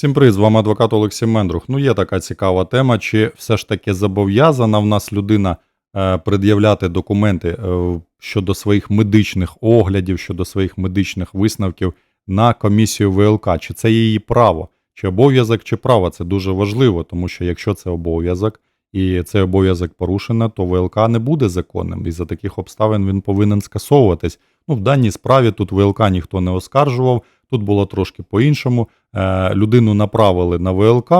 Всім привіт, з вами адвокат Олексій Мендрух. Ну, є така цікава тема, чи все ж таки зобов'язана в нас людина е, пред'являти документи е, щодо своїх медичних оглядів, щодо своїх медичних висновків на комісію ВЛК. Чи це її право, чи обов'язок, чи право. Це дуже важливо, тому що якщо це обов'язок і цей обов'язок порушено, то ВЛК не буде законним. І за таких обставин він повинен скасовуватись. Ну, в даній справі тут ВЛК ніхто не оскаржував. Тут було трошки по-іншому. Е, людину направили на ВЛК,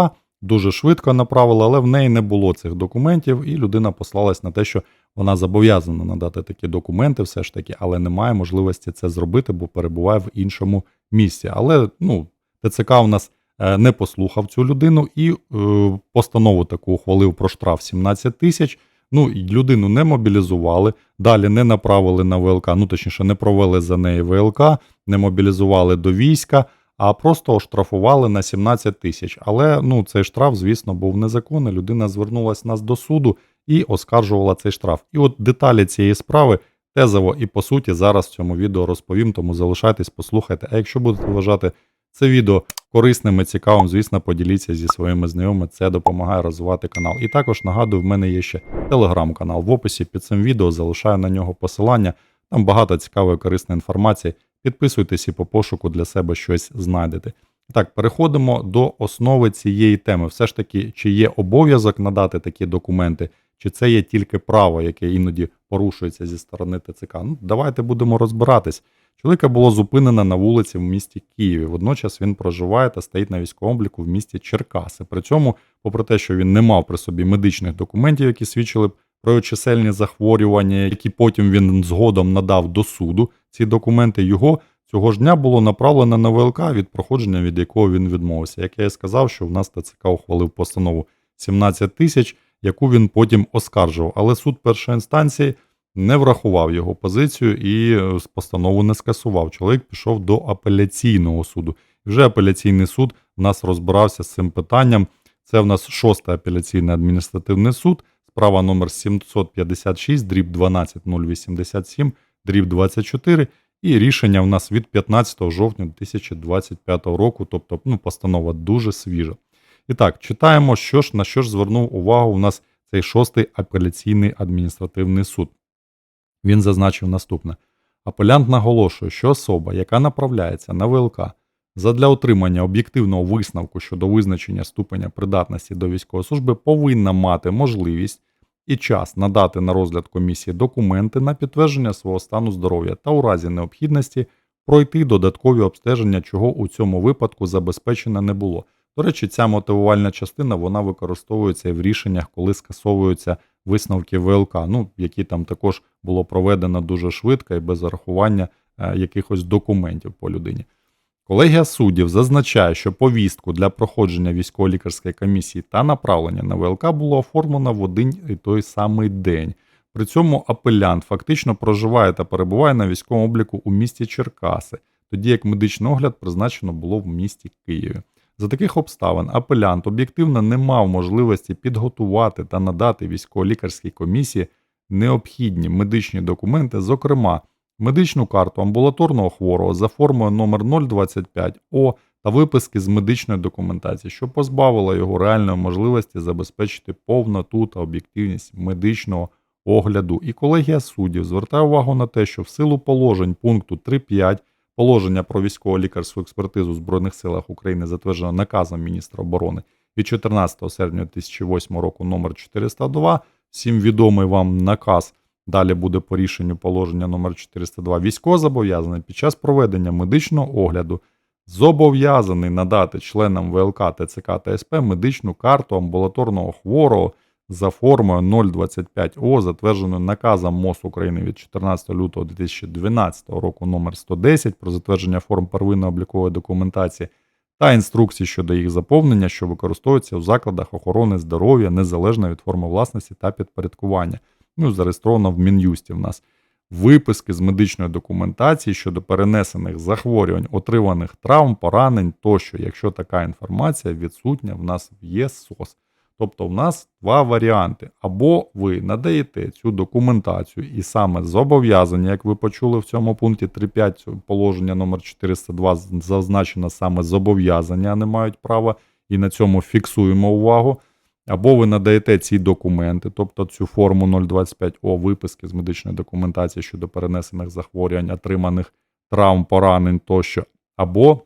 дуже швидко направили, але в неї не було цих документів, і людина послалась на те, що вона зобов'язана надати такі документи, все ж таки, але не має можливості це зробити, бо перебуває в іншому місці. Але ну, ТЦК у нас е, не послухав цю людину і е, постанову таку ухвалив про штраф 17 тисяч. Ну, людину не мобілізували, далі не направили на ВЛК, ну точніше, не провели за неї ВЛК, не мобілізували до війська, а просто оштрафували на 17 тисяч. Але ну, цей штраф, звісно, був незаконний. Людина звернулася нас до суду і оскаржувала цей штраф. І от деталі цієї справи тезово і по суті зараз в цьому відео розповім, тому залишайтесь, послухайте. А якщо будете вважати це відео корисним і цікавим, звісно, поділіться зі своїми знайомими. Це допомагає розвивати канал. І також нагадую, в мене є ще телеграм-канал. В описі під цим відео залишаю на нього посилання. Там багато цікавої корисної інформації. Підписуйтесь і по пошуку для себе щось знайдете. Так, переходимо до основи цієї теми. Все ж таки, чи є обов'язок надати такі документи, чи це є тільки право, яке іноді порушується зі сторони ТЦК. Ну, давайте будемо розбиратись. Чоловіка було зупинено на вулиці в місті Києві. Водночас він проживає та стоїть на військовому обліку в місті Черкаси. При цьому, попри те, що він не мав при собі медичних документів, які свідчили б про чисельні захворювання, які потім він згодом надав до суду. Ці документи його цього ж дня було направлено на ВЛК, від проходження від якого він відмовився. Як я і сказав, що в нас ТЦК ухвалив постанову 17 тисяч, яку він потім оскаржував. Але суд першої інстанції не врахував його позицію і е, постанову не скасував. Чоловік пішов до апеляційного суду. Вже апеляційний суд в нас розбирався з цим питанням. Це в нас шостий апеляційний адміністративний суд. Справа номер 756, дріб 12087, дріб 24. І рішення в нас від 15 жовтня 2025 року, тобто ну, постанова дуже свіжа. І так, читаємо, що ж на що ж звернув увагу у нас цей шостий апеляційний адміністративний суд. Він зазначив наступне: апелянт наголошує, що особа, яка направляється на ВЛК задля отримання об'єктивного висновку щодо визначення ступеня придатності до військової служби, повинна мати можливість і час надати на розгляд комісії документи на підтвердження свого стану здоров'я та у разі необхідності пройти додаткові обстеження, чого у цьому випадку забезпечено не було. До речі, ця мотивувальна частина вона використовується і в рішеннях, коли скасовуються висновки ВЛК, ну які там також було проведено дуже швидко і без зарахування е, якихось документів по людині. Колегія суддів зазначає, що повістку для проходження військово-лікарської комісії та направлення на ВЛК було оформлено в один і той самий день. При цьому апелянт фактично проживає та перебуває на військовому обліку у місті Черкаси, тоді як медичний огляд призначено було в місті Києві. За таких обставин апелянт об'єктивно не мав можливості підготувати та надати військово-лікарській комісії необхідні медичні документи, зокрема медичну карту амбулаторного хворого за формою номер 025 О та виписки з медичної документації, що позбавило його реальної можливості забезпечити повноту та об'єктивність медичного огляду. І колегія суддів звертає увагу на те, що в силу положень пункту 3.5 положення про військово-лікарську експертизу в Збройних силах України затверджено наказом міністра оборони від 14 серпня 2008 року номер 402 Всім відомий вам наказ Далі буде по рішенню положення номер 402 Військовозобов'язаний під час проведення медичного огляду зобов'язаний надати членам ВЛК ТЦК та СП медичну карту амбулаторного хворого за формою 025О, затвердженою наказом МОЗ України від 14 лютого 2012 року номер 110 про затвердження форм первинної облікової документації та інструкції щодо їх заповнення, що використовуються у закладах охорони здоров'я незалежно від форми власності та підпорядкування ну, зареєстровано в Мін'юсті в нас. Виписки з медичної документації щодо перенесених захворювань, отриманих травм, поранень тощо, якщо така інформація відсутня в нас в ЄСОС. Тобто, в нас два варіанти. Або ви надаєте цю документацію і саме зобов'язання, як ви почули в цьому пункті 3.5 цього положення номер 402 зазначено саме зобов'язання, не мають права, і на цьому фіксуємо увагу. Або ви надаєте ці документи, тобто цю форму 025О виписки з медичної документації щодо перенесених захворювань, отриманих травм, поранень тощо, або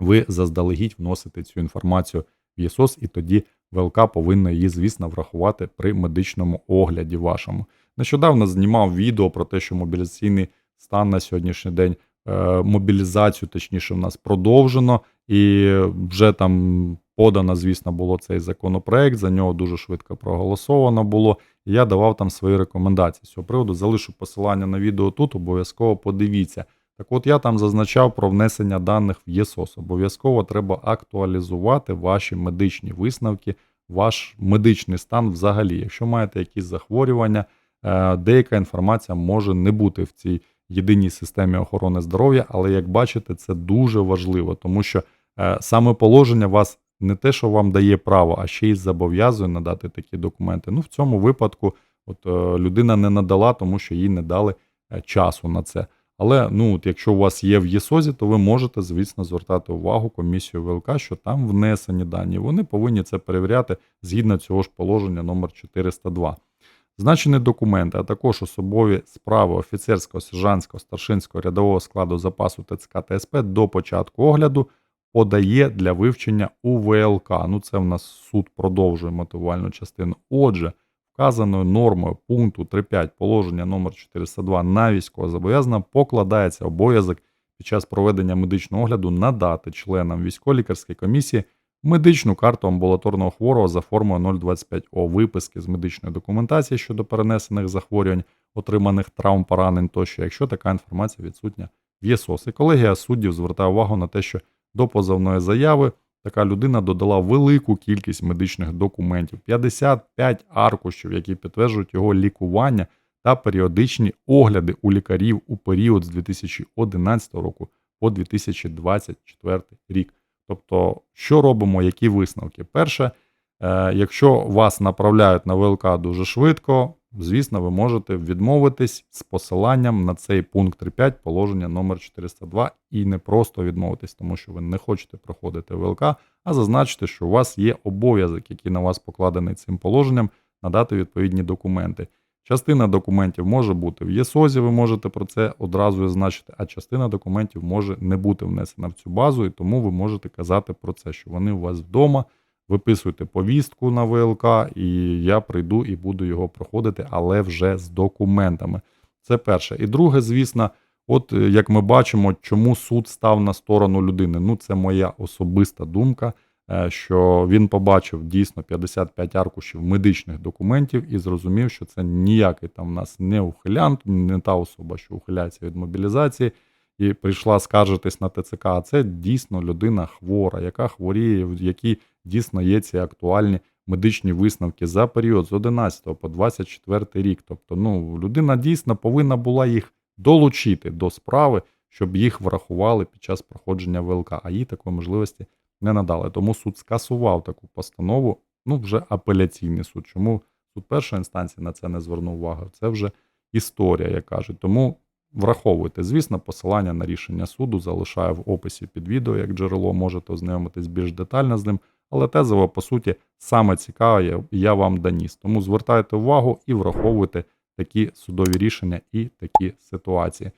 ви заздалегідь вносите цю інформацію в ЄСОС, і тоді ВЛК повинна її, звісно, врахувати при медичному огляді вашому. Нещодавно знімав відео про те, що мобілізаційний стан на сьогоднішній день, е, мобілізацію, точніше, в нас продовжено, і вже там подано, звісно, було цей законопроект. За нього дуже швидко проголосовано було. І я давав там свої рекомендації з цього приводу. Залишу посилання на відео тут, обов'язково подивіться. Так от я там зазначав про внесення даних в ЄСОС. Обов'язково треба актуалізувати ваші медичні висновки, ваш медичний стан взагалі. Якщо маєте якісь захворювання, е, деяка інформація може не бути в цій єдиній системі охорони здоров'я, але як бачите, це дуже важливо, тому що е, саме положення вас не те, що вам дає право, а ще й зобов'язує надати такі документи. Ну, в цьому випадку от, е, людина не надала, тому що їй не дали е, часу на це. Але ну, от якщо у вас є в ЄСОЗі, то ви можете, звісно, звертати увагу комісію ВЛК, що там внесені дані. Вони повинні це перевіряти згідно цього ж положення номер 402. Значені документи, а також особові справи офіцерського, сержантського, старшинського рядового складу запасу ТЦК та СП до початку огляду подає для вивчення у ВЛК. Ну, це в нас суд продовжує мотивувальну частину. Отже, вказаною нормою пункту 3.5 положення номер 402 на військовозобов'язаного покладається обов'язок під час проведення медичного огляду надати членам військово-лікарської комісії медичну карту амбулаторного хворого за формою 025О виписки з медичної документації щодо перенесених захворювань, отриманих травм, поранень тощо, якщо така інформація відсутня в ЄСОС. І колегія суддів звертає увагу на те, що до позовної заяви така людина додала велику кількість медичних документів 55 аркушів, які підтверджують його лікування та періодичні огляди у лікарів у період з 2011 року по 2024 рік. Тобто, що робимо, які висновки? Перше, е, якщо вас направляють на ВЛК дуже швидко, звісно, ви можете відмовитись з посиланням на цей пункт 3.5 положення номер 402 і не просто відмовитись, тому що ви не хочете проходити ВЛК, а зазначити, що у вас є обов'язок, який на вас покладений цим положенням, надати відповідні документи. Частина документів може бути в ЄСОЗі, ви можете про це одразу зазначити, а частина документів може не бути внесена в цю базу, і тому ви можете казати про це, що вони у вас вдома. Виписуйте повістку на ВЛК, і я прийду і буду його проходити, але вже з документами. Це перше. І друге, звісно, от е, як ми бачимо, чому суд став на сторону людини. Ну, це моя особиста думка, що він побачив дійсно 55 аркушів медичних документів і зрозумів, що це ніякий там в нас не ухилянт, не та особа, що ухиляється від мобілізації. І прийшла скаржитись на ТЦК, а це дійсно людина хвора, яка хворіє, в якій дійсно є ці актуальні медичні висновки за період з 11 по 24 рік. Тобто, ну, людина дійсно повинна була їх долучити до справи, щоб їх врахували під час проходження ВЛК, а їй такої можливості не надали. Тому суд скасував таку постанову, ну вже апеляційний суд. Чому суд першої інстанції на це не звернув увагу? Це вже історія, як кажуть. Тому враховуйте. Звісно, посилання на рішення суду залишаю в описі під відео як джерело, можете ознайомитись більш детально з ним. Але тезово, по суті, саме цікаве я, вам доніс. Тому звертайте увагу і враховуйте такі судові рішення і такі ситуації.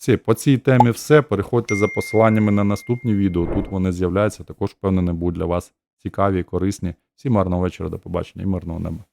Все, по цій темі все. Переходьте за посиланнями на наступні відео. Тут вони з'являються. Також, впевнений, будуть для вас цікаві і корисні. Всім гарного вечора, до побачення і мирного неба.